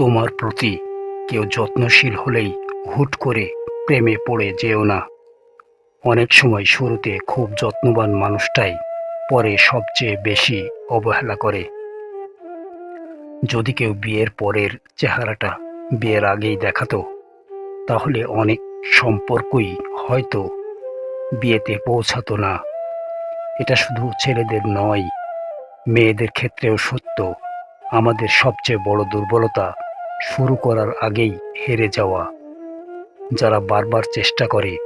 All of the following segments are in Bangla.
তোমার প্রতি কেউ যত্নশীল হলেই হুট করে প্রেমে পড়ে যেও না। অনেক সময় শুরুতে খুব যত্নবান মানুষটাই পরে সবচেয়ে বেশি অবহেলা করে। যদি কেউ বিয়ের পরের চেহারাটা বিয়ের আগেই দেখাতো, তাহলে অনেক সম্পর্কই হয়তো বিয়েতে পৌঁছাতো না। এটা শুধু ছেলেদের নয়, মেয়েদের ক্ষেত্রেও সত্য। আমাদের সবচেয়ে বড় দুর্বলতা শুরু করার আগেই হেরে যাওয়া। যারা বারবার চেষ্টা করে,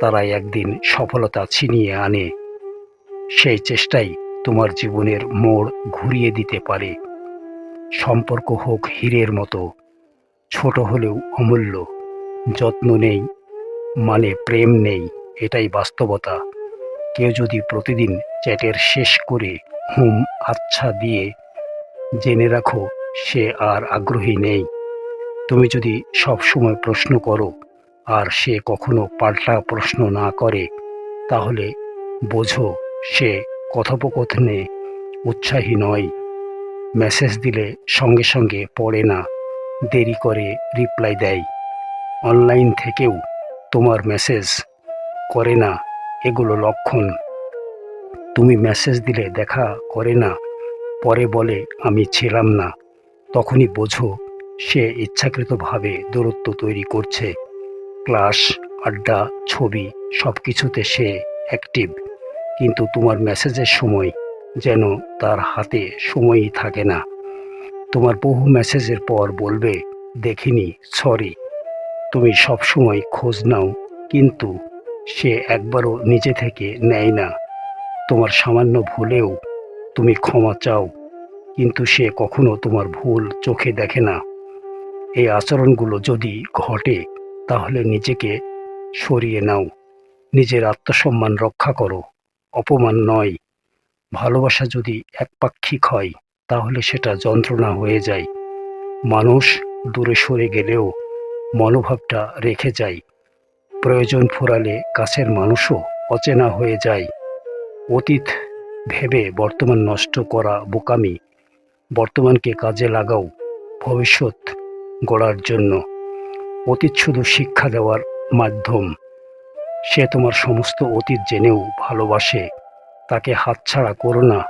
তারাই একদিন সফলতা ছিনিয়ে আনে। সেই চেষ্টাই তোমার জীবনের মোড় ঘুরিয়ে দিতে পারে। সম্পর্ক হোক হীরের মতো, ছোট হলেও অমূল্য। যত্ন নেই মানে প্রেম নেই, এটাই বাস্তবতা। কেউ যদি প্রতিদিন চ্যাটের শেষ করে হুম আচ্ছা দিয়ে, জেনে রাখো সে আর আগ্রহী নেই। তুমি যদি সব সময় প্রশ্ন করো আর সে কখনো পাল্টা প্রশ্ন না করে, তাহলে বোঝো সে কথোপকথনে উৎসাহী নয়। মেসেজ দিলে সঙ্গে সঙ্গে পড়ে না, দেরি করে রিপ্লাই দেয়। অনলাইন থেকেও তোমার মেসেজ করে না, এগুলো লক্ষণ। তুমি মেসেজ দিলে দেখা করে না, পরে বলে, আমি ছিলাম না। তখনই বোঝো সে ইচ্ছাকৃতভাবে দূরত্ব তৈরি করছে। ক্লাস, আড্ডা, ছবি সব কিছুতে সে অ্যাক্টিভ। কিন্তু তোমার মেসেজের সময় যেন তার হাতে সময়ই থাকে না। তোমার বহু মেসেজের পর বলবে, দেখিনি, সরি। তুমি সব সময় খোঁজ নাও, কিন্তু সে একবারও নিজে থেকে নেয় না। তোমার সামান্য ভুলেও তুমি ক্ষমা চাও, কিন্তু সে কখনো তোমার ভুল চোখে দেখে না। এই আচরণগুলো যদি ঘটে, তাহলে নিজেকে সরিয়ে নাও। নিজের আত্মসম্মান রক্ষা করো। অপমান নয়। ভালোবাসা যদি একপাক্ষিক হয়, তাহলে সেটা যন্ত্রণা হয়ে যায়। মানুষ দূরে সরে গেলেও মনোভাবটা রেখে যায়। প্রয়োজন ফুরালে কাছের মানুষও অচেনা হয়ে যায়। অতীত ভেবে বর্তমান নষ্ট করা বোকামি। বর্তমানকে কাজে লাগাও। ভবিষ্যৎ গড়ার জন্য। অতীত শুধু শিক্ষা দেওয়ার মাধ্যম। সে তোমার সমস্ত অতীত জেনেও ভালোবাসে। তাকে হাতছাড়া করো না।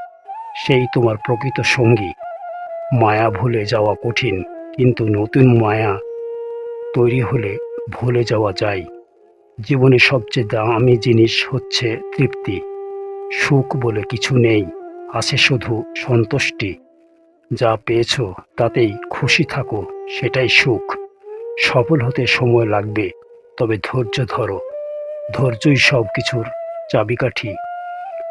সেই তোমার প্রকৃত সঙ্গী। মায়া ভুলে যাওয়া কঠিন, কিন্তু নতুন মায়া তৈরি হলে ভুলে যাওয়া যায়। জীবনে সবচেয়ে দামি জিনিস হচ্ছে তৃপ্তি। সুখ বলে কিছু নেই আছে শুধু সন্তুষ্টি। যা পেয়েছ তাতেই খুশি থাকো, সেটাই সুখ। সফল হতে সময় লাগবে, তবে ধৈর্য ধরো। ধৈর্যই সব কিছুর চাবিকাঠি।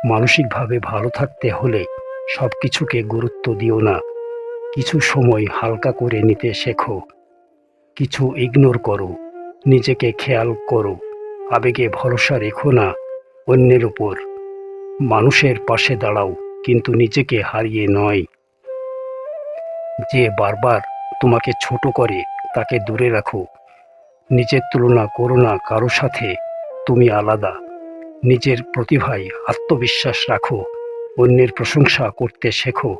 মানসিকভাবে ভালো থাকতে হলে সব কিছুকে গুরুত্ব দিও না। কিছু সময় হালকা করে নিতে শেখো। কিছু ইগনোর করো। নিজেকে খেয়াল করো। আবেগে ভরসা রেখো না অন্যের উপর। মানুষের পাশে দাঁড়াও, কিন্তু নিজেকে হারিয়ে নয়। যে বারবার তোমাকে ছোট করে তাকে দূরে রাখো। নিজের তুলনা করো না, কারও সাথে তুমি আলাদা। নিজের প্রতিভায় আত্মবিশ্বাস রাখো, অন্যের প্রশংসা করতে শেখো,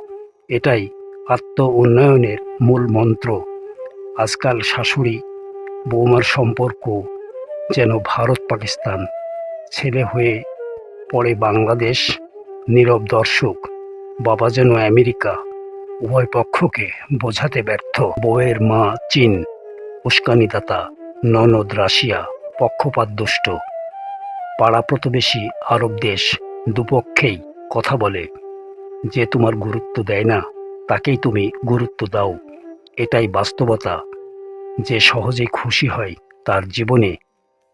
এটাই আত্ম উন্নয়নের মূল মন্ত্র। আজকাল শাশুড়ি বৌমার সম্পর্ক যেন ভারত পাকিস্তান, ছেলে হয়ে পড়ে বাংলাদেশ, নীরব দর্শক, বাবা যেন আমেরিকা। উভয় পক্ষকে বোঝাতে ব্যর্থ বউয়ের মা চীন, উস্কানিদাতা ননদ রাশিয়া, পক্ষপাত দুষ্ট। পাড়া প্রতিবেশী আরব দেশ দুপক্ষেই কথা বলে, যে তোমার গুরুত্ব দেয় না, তাকেই তুমি গুরুত্ব দাও। এটাই বাস্তবতা। যে সহজে খুশি হয় তার জীবনে,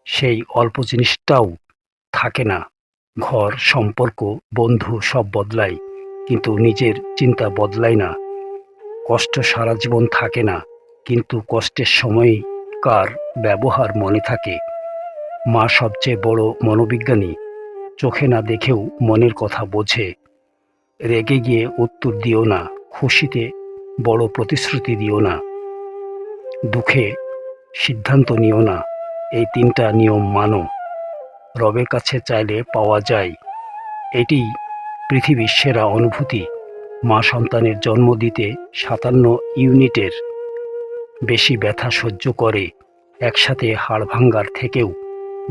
সেই অল্প জিনিসটাও থাকে না। ঘর, সম্পর্ক, বন্ধু সব বদলায়, কিন্তু নিজের চিন্তা বদলায় না। কষ্ট সারা জীবন থাকে না, কিন্তু কষ্টের সময় কার ব্যবহার মনে থাকে? মা সবচেয়ে বড় মনোবিজ্ঞানী, চোখে না দেখেও মনের কথা বোঝে। রেগে গিয়ে উত্তর দিও না, খুশিতে বড় প্রতিশ্রুতি দিও না। দুঃখে সিদ্ধান্ত নিও না, এই তিনটা নিয়ম মানো। রবের কাছে চাইলে পাওয়া যায়। এটি পৃথিবীর সেরা অনুভূতি। মা সন্তানের জন্ম দিতে সাতান্ন ইউনিটের বেশি ব্যথা সহ্য করে, একসাথে হাড় ভাঙ্গার থেকেও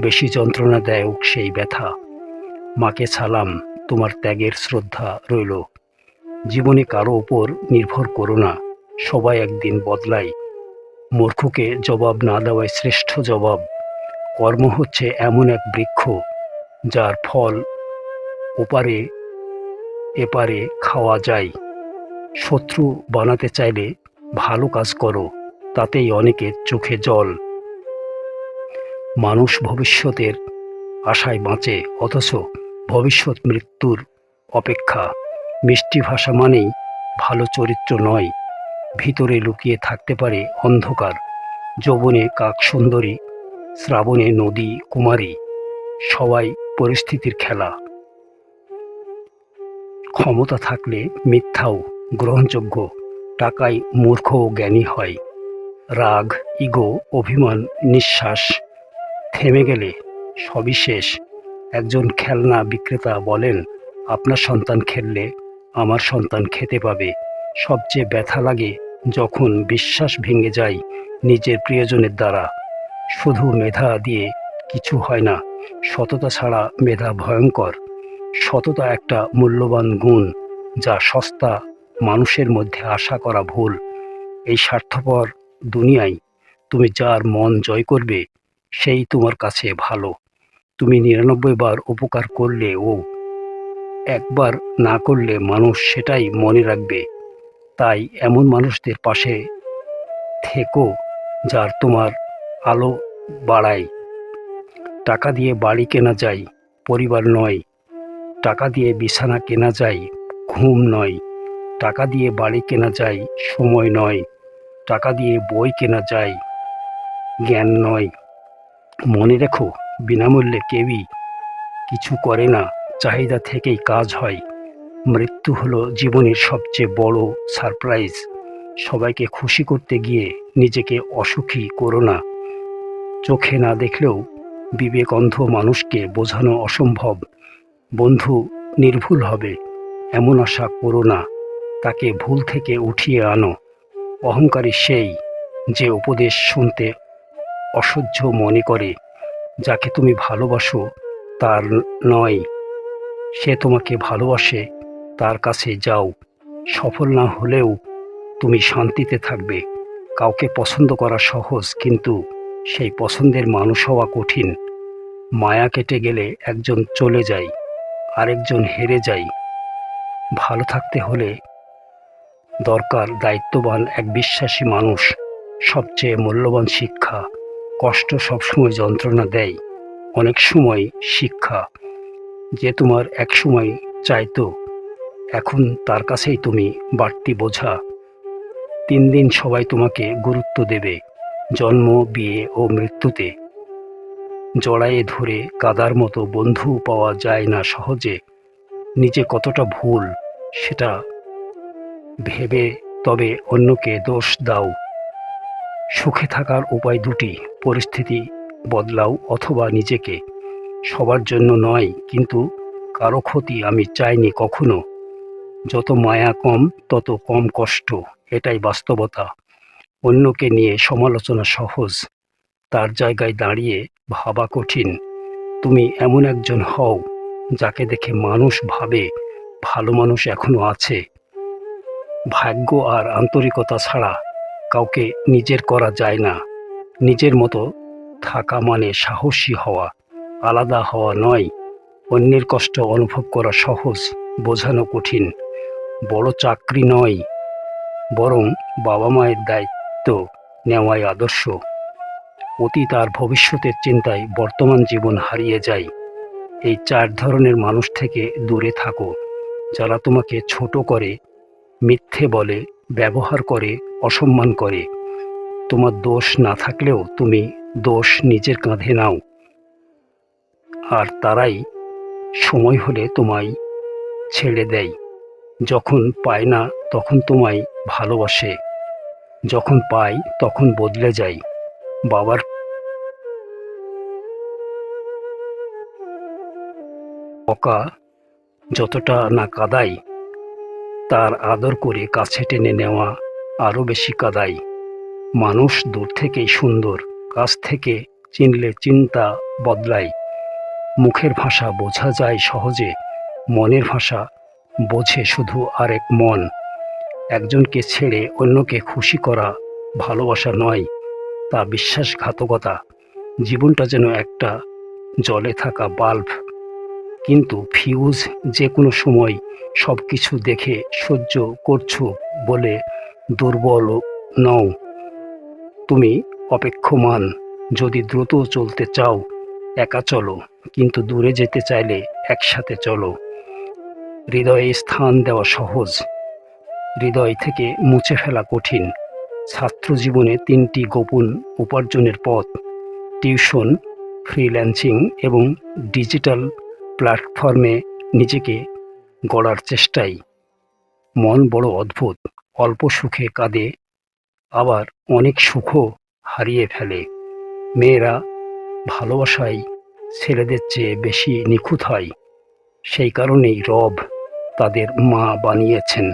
বেশি যন্ত্রণা দেয় সেই ব্যথা। মাকে সালাম, তোমার ত্যাগের শ্রদ্ধা রইল। জীবনে কারও ওপর নির্ভর করো না, সবাই একদিন বদলায়। মূর্খকে জবাব না দেওয়াই শ্রেষ্ঠ জবাব। কর্ম হচ্ছে এমন এক বৃক্ষ, যার ফল ওপারে এপারে খাওয়া যায়। শত্রু বানাতে চাইলে ভালো কাজ করো, তাতেই অনেকের চোখে জল। মানুষ ভবিষ্যতের আশায় বাঁচে, অথচ ভবিষ্যৎ মৃত্যুর অপেক্ষা। মিষ্টি ভাষা মানেই ভালো চরিত্র নয়, ভিতরে লুকিয়ে থাকতে পারে অন্ধকার। যৌবনে কাক সুন্দরী, শ্রাবণে নদী কুমারী, সবাই পরিস্থিতির খেলা। ক্ষমতা থাকলে মিথ্যাও গ্রহণযোগ্য, টাকায় মূর্খ ও জ্ঞানী হয়। রাগ, ইগো, অভিমান, নিঃশ্বাস, থেমে গেলে সবিশেষ একজন খেলনা বিক্রেতা বলেন, আপনার সন্তান খেললে আমার সন্তান খেতে পাবে। সবচেয়ে ব্যথা লাগে যখন বিশ্বাস ভেঙে যায় নিজের প্রিয়জনের দ্বারা। শুধু মেধা দিয়ে কিছু হয় না, সততা ছাড়া মেধা ভয়ঙ্কর। সততা একটা মূল্যবান গুণ যা সস্তা মানুষের মধ্যে আশা করা ভুল। এই স্বার্থপর দুনিয়ায় তুমি যার মন জয় করবে, সেই তোমার কাছে ভালো। তুমি নিরানব্বই বার উপকার করলে ও একবার না করলে মানুষ সেটাই মনে রাখবে। তাই এমন মানুষদের পাশে থেকো যার তোমার আলো বাড়ায়। টাকা দিয়ে বাড়ি কেনা যায়, পরিবার নয় টাকা দিয়ে বিছানা কেনা যায়, ঘুম নয়। টাকা দিয়ে বাড়ি কেনা যায়, সময় নয়। টাকা দিয়ে বই কেনা যায়, জ্ঞান নয়। মনে রেখো, বিনামূল্যে কেউই কিছু করে না, চাহিদা থেকেই কাজ হয়। মৃত্যু হলো জীবনের সবচেয়ে বড় সারপ্রাইজ। সবাইকে খুশি করতে গিয়ে নিজেকে অসুখী করো না। চোখে না দেখলেও বিবেক অন্ধ মানুষকে বোঝানো অসম্ভব। বন্ধু নির্ভুল হবে, এমন আশা করো না। তাকে ভুল থেকে উঠিয়ে আনো। অহংকারী সেই যে উপদেশ শুনতে অসহ্য মনে করে, যাকে তুমি ভালোবাসো তার নয়। সে তোমাকে ভালোবাসে, তার কাছে যাও। সফল না হলেও তুমি শান্তিতে থাকবে। কাউকে পছন্দ করা সহজ, কিন্তু সেই পছন্দের মানুষ হওয়া কঠিন। মায়া কেটে গেলে একজন চলে যায়। আরেকজন হেরে যায় ভালো থাকতে হলে দরকার দায়িত্ববান এক বিশ্বাসী মানুষ। সবচেয়ে মূল্যবান শিক্ষা। কষ্ট সবসময় যন্ত্রণা দেয়। অনেক সময় শিক্ষা। যে তোমার এক সময় চাইতো, এখন তার কাছেই তুমি বাড়তি বোঝা। তিন দিন সবাই তোমাকে গুরুত্ব দেবে। জন্ম, বিয়ে ও মৃত্যুতে জড়ায়ে ধরে কাদার মতো বন্ধু পাওয়া যায় না সহজে। নিজে কতটা ভুল, সেটা ভেবে তবে অন্যকে দোষ দাও। সুখে থাকার উপায় দুটি, পরিস্থিতি বদলাও অথবা নিজেকে। সবার জন্য নয়, কিন্তু কারও ক্ষতি আমি চাইনি কখনো। যত মায়া কম, তত কম কষ্ট, এটাই বাস্তবতা। অন্যকে নিয়ে সমালোচনা সহজ, তার জায়গায় দাঁড়িয়ে ভাবা কঠিন। তুমি এমন একজন হও যাকে দেখে মানুষ ভাবে ভালো মানুষ এখনও আছে। ভাগ্য আর আন্তরিকতা ছাড়া কাউকে নিজের করা যায় না। নিজের মতো থাকা মানে সাহসী হওয়া, আলাদা হওয়া নয়। অন্যের কষ্ট অনুভব করা সহজ, বোঝানো কঠিন। বড় চাকরি নয়, বরং বাবা মায়ের দায়িত্ব নেওয়াই আদর্শ। অতীত আর ভবিষ্যতের চিন্তায় বর্তমান জীবন হারিয়ে যায়। এই চার ধরনের মানুষ থেকে দূরে থাকো, যারা তোমাকে ছোট করে, মিথ্যে বলে, ব্যবহার করে, অসম্মান করে। তোমার দোষ না থাকলেও তুমি দোষ নিজের কাঁধে নাও। আর তারাই সময় হলে তোমায় ছেড়ে দেয়। যখন পায় না, তখন তোমায় ভালোবাসে। যখন পাই তখন বদলে যায়। বাবার। পকা যতটা না কাদাই, তার আদর করে কাছে টেনে নেওয়া আরও বেশি কাদাই। মানুষ দূর থেকেই সুন্দর, কাছ থেকে চিনলে চিন্তা বদলায় মুখের ভাষা বোঝা যায় সহজে, মনের ভাষা বোঝে শুধু আরেক মন। একজনকে ছেড়ে অন্যকে খুশি করা ভালোবাসা নয় তা বিশ্বাসঘাতকতা। জীবনটা যেন একটা জলে থাকা বাল্ব। কিন্তু ফিউজ যে কোনো সময় সব কিছু দেখে সহ্য করছ বলে দুর্বল নও। তুমি অপেক্ষমান, যদি দ্রুত চলতে চাও, একা চলো, কিন্তু দূরে যেতে চাইলে একসাথে চলো। হৃদয়ে স্থান দেওয়া সহজ। হৃদয় থেকে মুছে ফেলা কঠিন। ছাত্র জীবনে তিনটি গোপন উপার্জনের পথ, টিউশন, ফ্রিল্যান্সিং এবং ডিজিটাল প্ল্যাটফর্মে নিজেকে গড়ার চেষ্টাই। মন বড় অদ্ভুত, অল্প সুখে কাঁদে, আবার অনেক সুখও হারিয়ে ফেলে। মেয়েরা ভালোবাসায় ছেলেদের চেয়ে বেশি নিখুঁত হয়। সেই কারণেই রব তাদের মা বানিয়েছেন।